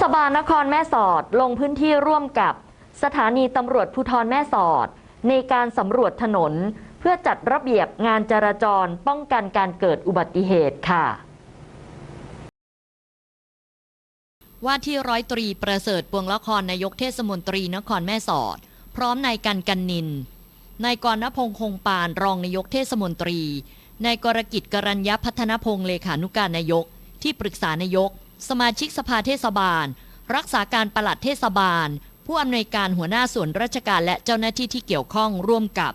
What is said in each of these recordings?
ศบาลนครแม่สอดลงพื้นที่ร่วมกับสถานีตำรวจภูธรแม่สอด ในการสำรวจถนน เพื่อจัดระเบียบงานจราจรป้องกันการเกิดอุบัติเหตุค่ะว่าที่ร้อยตรีประเสริฐปวงละครนายกเทศมนตรีนครแม่สอด พร้อมนายกันกันนินนายกรณพงษ์คงปานรองนายกเทศมนตรีนายกรกิจกรัญญพัฒนพงษ์เลขานุการนายกที่ปรึกษานายก สมาชิกสภาเทศบาล รักษาการปลัดเทศบาล ผู้อำนวยการหัวหน้าส่วนราชการและเจ้าหน้าที่ที่เกี่ยวข้องร่วมกับ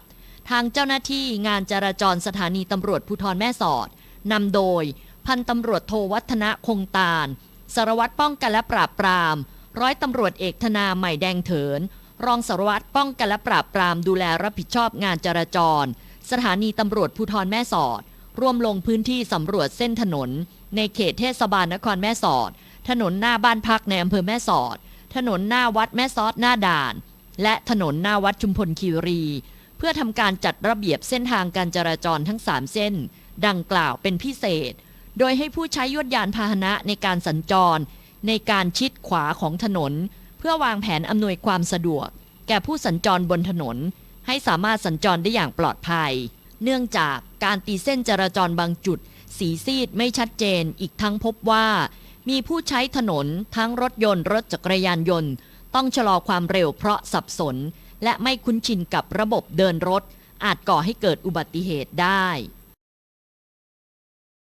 ทางเจ้าหน้าที่งานจราจรสถานีตำรวจภูธรแม่สอดนำโดย พันตำรวจโทวัฒนะคงตาล สารวัตรป้องกันและปราบปราม ร้อยตำรวจเอกธนาใหม่แดงเถิน รองสารวัตรป้องกันและปราบปรามดูแลรับผิดชอบงานจราจร สถานีตำรวจภูธรแม่สอด ร่วมลงพื้นที่สำรวจเส้นถนน ในเขตเทศบาลนครแม่สอด ถนนหน้าบ้านพักในอำเภอแม่สอด ถนนหน้าวัดแม่ซอดหน้าด่าน และถนนหน้าวัดชุมพลคีรี เพื่อทำการจัดระเบียบเส้นทางการจราจรทั้ง 3 เส้น ดังกล่าวเป็นพิเศษ โดยให้ผู้ใช้ยวดยานพาหนะในการสัญจร ในการชิดขวาของถนน เพื่อวางแผนอำนวยความสะดวก แก่ผู้สัญจรบนถนน ให้สามารถสัญจรได้อย่างปลอดภัย เนื่องจากการตีเส้นจราจรบางจุด สีซีดไม่ชัดเจนอีกทั้งพบว่า มีผู้ใช้ถนนทั้งรถยนต์รถจักรยานยนต์ ต้องชะลอความเร็วเพราะสับสน และไม่คุ้นชินกับระบบเดินรถ อาจก่อให้เกิดอุบัติเหตุได้